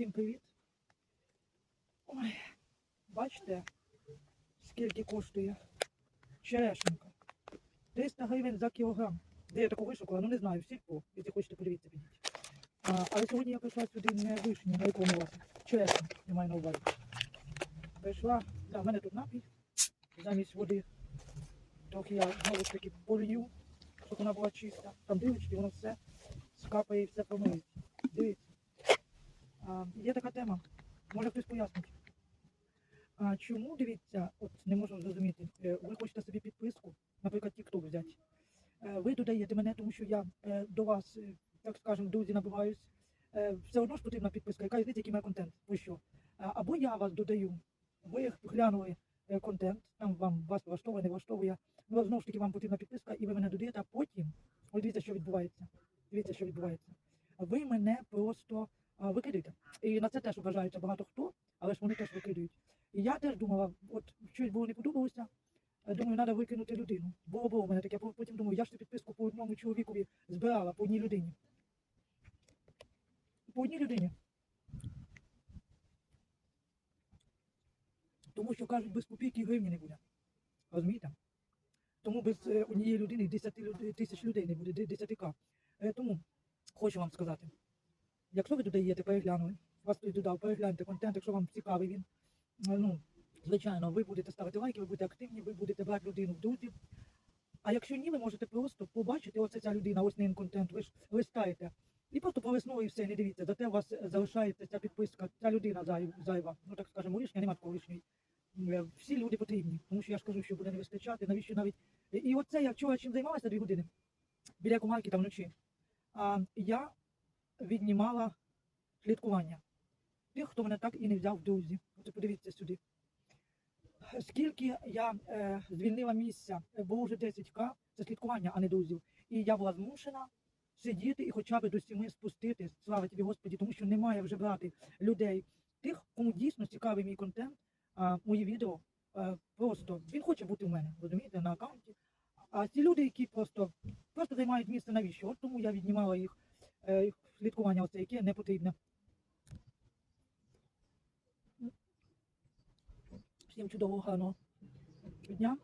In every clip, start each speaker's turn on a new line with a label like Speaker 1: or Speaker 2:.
Speaker 1: Всім привіт. Ой, бачите, скільки коштує черешенка. 300 гривень за кілограм. Де я таку вишукала, ну не знаю, всі по, якщо хочете подивіться, підіть. А, але сьогодні я прийшла сюди не на якому вас черешня, я маю на увазі. Прийшла, да, в мене тут напій замість води. Трохи я знову ж таки полью, щоб вона була чиста. Там дивички, воно все скапає і все промиється. Дивіться. Є така тема, може хтось пояснить. А, чому дивіться, от не можу зрозуміти, е, ви хочете собі підписку, наприклад, TikTok взяти. Е, Ви додаєте мене, тому що я е, до вас, так скажемо, друзі набиваюсь. Все одно ж потрібна підписка, яка різниця, який має контент. Ви що? Або я вас додаю, ви глянули контент, там вам вас влаштовує, не влаштовує. Ну, знову ж таки, вам потрібна підписка, і ви мене додаєте, а потім, ось дивіться, що відбувається. Дивіться, що відбувається. Ви мене просто а, викидаєте. На це теж вважається багато хто, але ж вони теж викидають. І я теж думала, от щось було не подобалося. е, Думаю, треба викинути людину. Було було у мене таке. Потім думаю, я ж цю підписку по одному чоловікові збирала по одній людині. По одній людині. Тому що кажуть, без копійки гривні не буде. Розумієте? Тому без е, однієї людини 10 люд- тисяч людей не буде, 10к. Е, Тому хочу вам сказати, якщо ви додаєте, переглянули, вас хтось додав, перегляньте контент, якщо вам цікавий він. е, Ну, звичайно, ви будете ставити лайки, ви будете активні, ви будете брати людину в друзі. А якщо ні, ви можете просто побачити, оце ця людина, ось ним контент, ви ж листаєте. І просто пролиснули і все, не дивіться. Зате у вас е, залишається ця підписка, ця людина зайва. Ну так скажемо, лишня, нема такого лишньої. Е, Всі люди потрібні, тому що я ж кажу, що буде не вистачати, навіщо навіть. І оце я вчора чим займалася дві години біля комарки там вночі. А, я віднімала слідкування. Тих, хто мене так і не взяв в друзі. От подивіться сюди. Скільки я е, звільнила місця, було вже 10к, це слідкування, а не друзів. І я була змушена сидіти і хоча б до сіми спустити, слава тобі Господі, тому що немає вже брати людей. Тих, кому дійсно цікавий мій контент, а, мої відео, е, просто він хоче бути в мене, розумієте, на аккаунті. А ці люди, які просто, просто займають місце навіщо? От тому я віднімала їх е, слідкування, оце, яке не потрібне. Всім чудового гарного дня.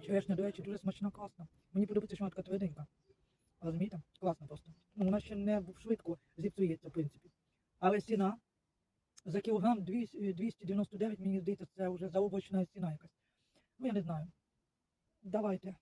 Speaker 1: Черешня, до речі, дуже смачна, класна. Мені подобається, що вона така тверденька. Розумієте? Класно просто. Ну, вона ще не швидко зіпсується, в принципі. Але ціна за кілограм 299, мені здається, це вже заоблачна ціна якась. Ну, я не знаю. Давайте.